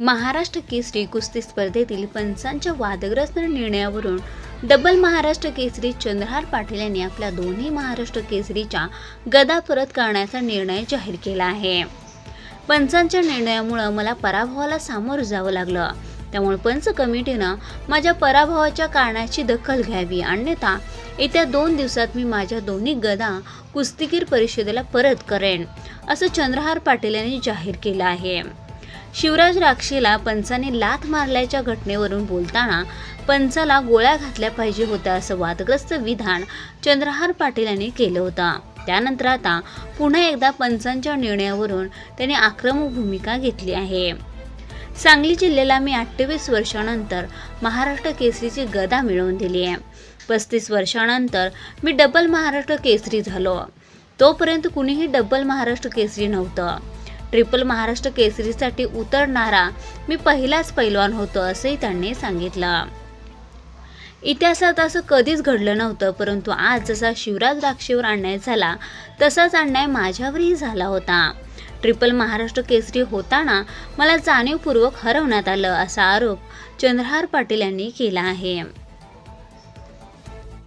महाराष्ट्र केसरी कुस्ती स्पर्धेतील पंचांच्या वादग्रस्त निर्णयावरून डबल महाराष्ट्र केसरी चंद्रहार पाटील यांनी आपल्या दोन्ही महाराष्ट्र केसरीच्या गदा परत करण्याचा निर्णय जाहीर केला आहे. पंचांच्या निर्णयामुळं मला पराभवाला सामोरं जावं लागलं. त्यामुळे पंच कमिटीनं माझ्या पराभवाच्या कारणाची दखल घ्यावी. अन्यथा येत्या दोन दिवसात मी माझ्या दोन्ही गदा कुस्तीगीर परिषदेला परत करेन असं चंद्रहार पाटील यांनी जाहीर केलं आहे. शिवराज राक्षेला पंचाने लाथ मारल्याच्या घटनेवरून बोलताना पंचाला गोळ्या घातल्या पाहिजे होत्या असं वादग्रस्त विधान चंद्रहार पाटील यांनी केलं होतं. त्यानंतर आता पुन्हा एकदा पंचांच्या निर्णयावरून त्यांनी आक्रमक भूमिका घेतली आहे. सांगली जिल्ह्याला मी अठ्ठावीस वर्षानंतर महाराष्ट्र केसरीची गदा मिळवून दिली आहे. पस्तीस वर्षानंतर मी डबल महाराष्ट्र केसरी झालो. तोपर्यंत कुणीही डबल महाराष्ट्र केसरी नव्हतं. ट्रिपल महाराष्ट्र केसरीसाठी उतरणारा मी पहिलाच पैलवान होतो असंही त्यांनी सांगितलं. इतिहासात असं कधीच घडलं नव्हतं परंतु आज जसा शिवराज राक्षेवर अन्याय झाला तसाच अन्याय माझ्यावरही झाला होता. ट्रिपल महाराष्ट्र केसरी होताना मला जाणीवपूर्वक हरवण्यात आलं असा आरोप चंद्रहार पाटील यांनी केला आहे.